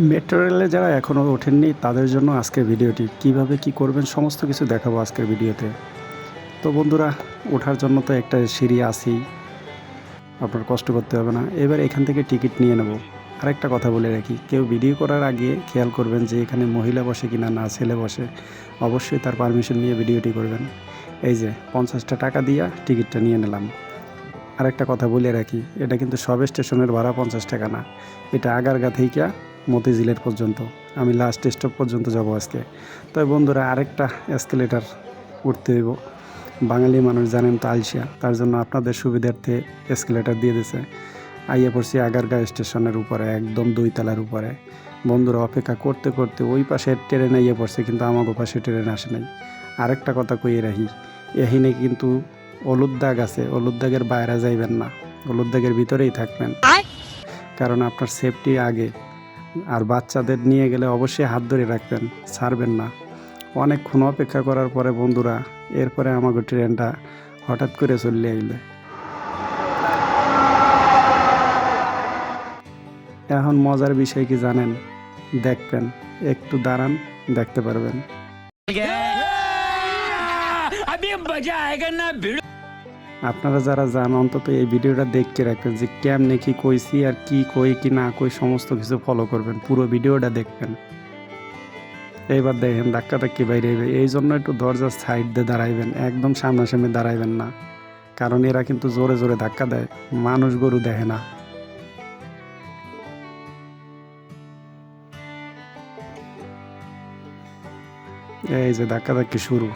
Metro রেলে যারা এখনও ওঠেননি, তাদের জন্য আজকের ভিডিওটি। কীভাবে কি করবেন, সমস্ত কিছু দেখাবো আজকের ভিডিওতে। তো বন্ধুরা, ওঠার জন্য তো একটা সিঁড়ি আছেই। আপনার কষ্ট করতে হবে না। এবার এখান থেকে টিকিট নিয়ে নেব। আরেকটা কথা বলে রাখি, কেউ ভিডিও করার আগে খেয়াল করবেন যে এখানে মহিলা বসে কিনা না ছেলে বসে। অবশ্যই তার পারমিশন নিয়ে ভিডিওটি করবেন। এই যে, পঞ্চাশটা টাকা দিয়া টিকিটটা নিয়ে নিলাম। আরেকটা কথা বলে রাখি, এটা কিন্তু সব স্টেশনের ভাড়া পঞ্চাশ টাকা না। এটা আগারগা থেকে মতিঝিলের পর্যন্ত। আমি লাস্ট স্টপ পর্যন্ত যাব আজকে। তবে বন্ধুরা আরেকটা এসকেলেটার উঠতে দেব বাঙালি মানুষ জানেন তো আলসিয়া তার জন্য আপনাদের সুবিধার্থে এসকেলেটার দিয়ে দিছে। আইয়া পড়ছি আগারগা স্টেশনের উপরে একদম দুই তলার উপরে। বন্ধুরা অপেক্ষা করতে করতে ওই পাশে ট্রেন আইয়া পড়ছে কিন্তু আমাকে পাশে ট্রেন আসে নাই। আরেকটা কথা কইয়ে রাখি এখানে কিন্তু হলুদ দাগ আছে হলুদ দাগের বাইরে যাইবেন না। হলুদ দাগের ভিতরেই থাকবেন। কারণ আপনার সেফটি আগে আর বাচ্চাদের নিয়ে গেলে অবশ্যই হাত ধরে রাখবেন, ছাড়বেন না। অনেকক্ষণ অপেক্ষা করার পরে বন্ধুরা, এরপরে আমাকে ট্রেনটা হঠাৎ করে চলে আইলে। এখন মজার বিষয় কি জানেন? দেখবেন, একটু দাঁড়ান, দেখতে পারবেন। আপনারা যারা যান অন্তত এই ভিডিওটা দেখতে রাখবেন যে কেমনে কি কইছি আর কি কই কি না কই সমস্ত কিছু ফলো করবেন, পুরো ভিডিওটা দেখবেন। এইবার দেখেন ধাক্কা ধাক্কি বাইরে। এই জন্য একটু দরজার সাইড দিয়ে দাঁড়াইবেন, একদম সামনাসামনি দাঁড়াইবেন না। কারণ এরা কিন্তু জোরে জোরে ধাক্কা দেয়, মানুষ গরু দেখে না। এই যে ধাক্কা ধাক্কি শুরু।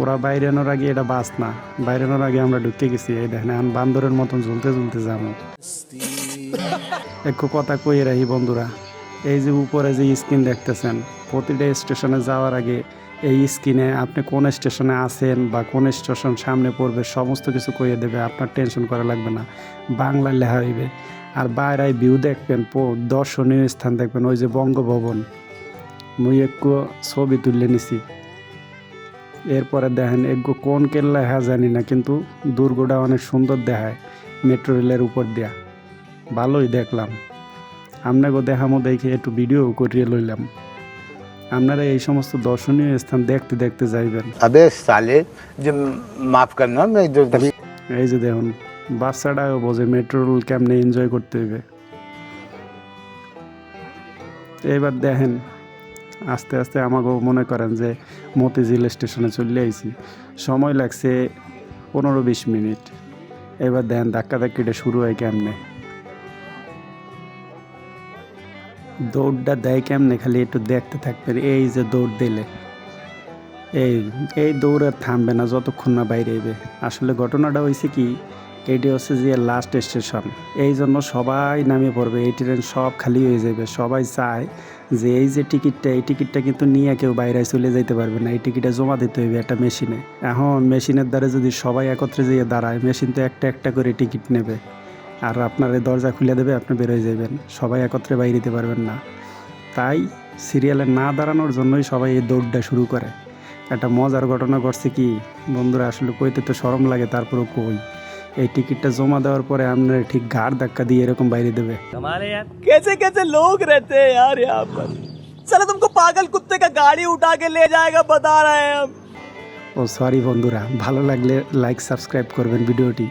ওরা বাইরানোর আগে এটা বাস না। বাইরানোর আগে আমরা ঢুকতে গেছি, এই দেখেন, এখন বান্দরের মতন ঝুলতে ঝুলতে যাব। একটু কথা কই রাখি বন্ধুরা, এই যে উপরে যে স্ক্রিন দেখতেছেন, প্রতিটা স্টেশনে যাওয়ার আগে এই স্ক্রিনে আপনি কোন স্টেশনে আছেন বা কোন স্টেশন সামনে পড়বে, সমস্ত কিছু কইয়ে দেবে, আপনার টেনশন করা লাগবে না। বাংলায় লেখা হইবে। আর বাইরে ভিউ দেখবেন দর্শনীয় স্থান দেখবেন, ওই যে বঙ্গভবন। মুই একটু ছবি তুলে নিছি। এরপরে দেখেন একগো কোন কেল্লা হ্যাঁ জানি না কিন্তু দুর্গটা অনেক সুন্দর দেখায় মেট্রো রেলের উপর দেয়া। ভালোই দেখলাম। আপনাকে দেখামো দেখে একটু ভিডিও করিয়ে লইলাম। আপনারা এই সমস্ত দর্শনীয় স্থান দেখতে দেখতে যাইবেন। যে এই যে দেখুন বাচ্চাটাও বোঝে মেট্রো রেল কেমনে এনজয় করতে হইবে এবার দেখেন আস্তে আস্তে আমাকেও মনে করেন যে মতিঝিল স্টেশনে চলে আইছি। সময় লাগছে পনেরো বিশ মিনিট। এবার দেন ধাক্কা ধাক্কিটা শুরু হয় কেমনে? দৌড়টা দেয় কেমনে? খালি একটু দেখতে থাকবেন। এই যে দৌড় দিলে। এই এই দৌড় আর থামবে না, যতক্ষণ না বাইরে আসলে ঘটনাটা হয়েছে কি এটি হচ্ছে যে লাস্ট স্টেশন এই জন্য সবাই নামিয়ে পড়বে, এই ট্রেন সব খালি হয়ে যাবে। সবাই চায় যে এই যে টিকিটটা এই টিকিটটা কিন্তু নিয়ে কেউ বাইরে চলে যেতে পারবে না। এই টিকিটটা জমা দিতে হবে একটা মেশিনে এখন মেশিনের দ্বারা যদি সবাই একত্রে যেয়ে দাঁড়ায় মেশিন তো একটা একটা করে টিকিট নেবে। আর আপনার দরজা খুলে দেবে, আপনি বেরোয় যাবেন। সবাই একত্রে বাইরে দিতে পারবেন না। তাই সিরিয়ালে না দাঁড়ানোর জন্যই সবাই এই দৌড়টা শুরু করে। একটা মজার ঘটনা ঘটছে কি? বন্ধুরা, আসলে কইতে তো সরম লাগে, তারপরেও কই। এই টিকিটটা জমা দেওয়ার পরে আপনার ঠিক ঘাড় ধাক্কা দিয়ে এরকম বাইরে দেবে कैसे कैसे लोग रहते हैं यार यहाँ पर चलो तुमको पागल कुत्ते का गाड़ी उठा के ले जाएगा बता रहे हैं हम ও সরি বন্ধুরা ভালো লাগলে লাইক সাবস্ক্রাইব করবেন ভিডিওটি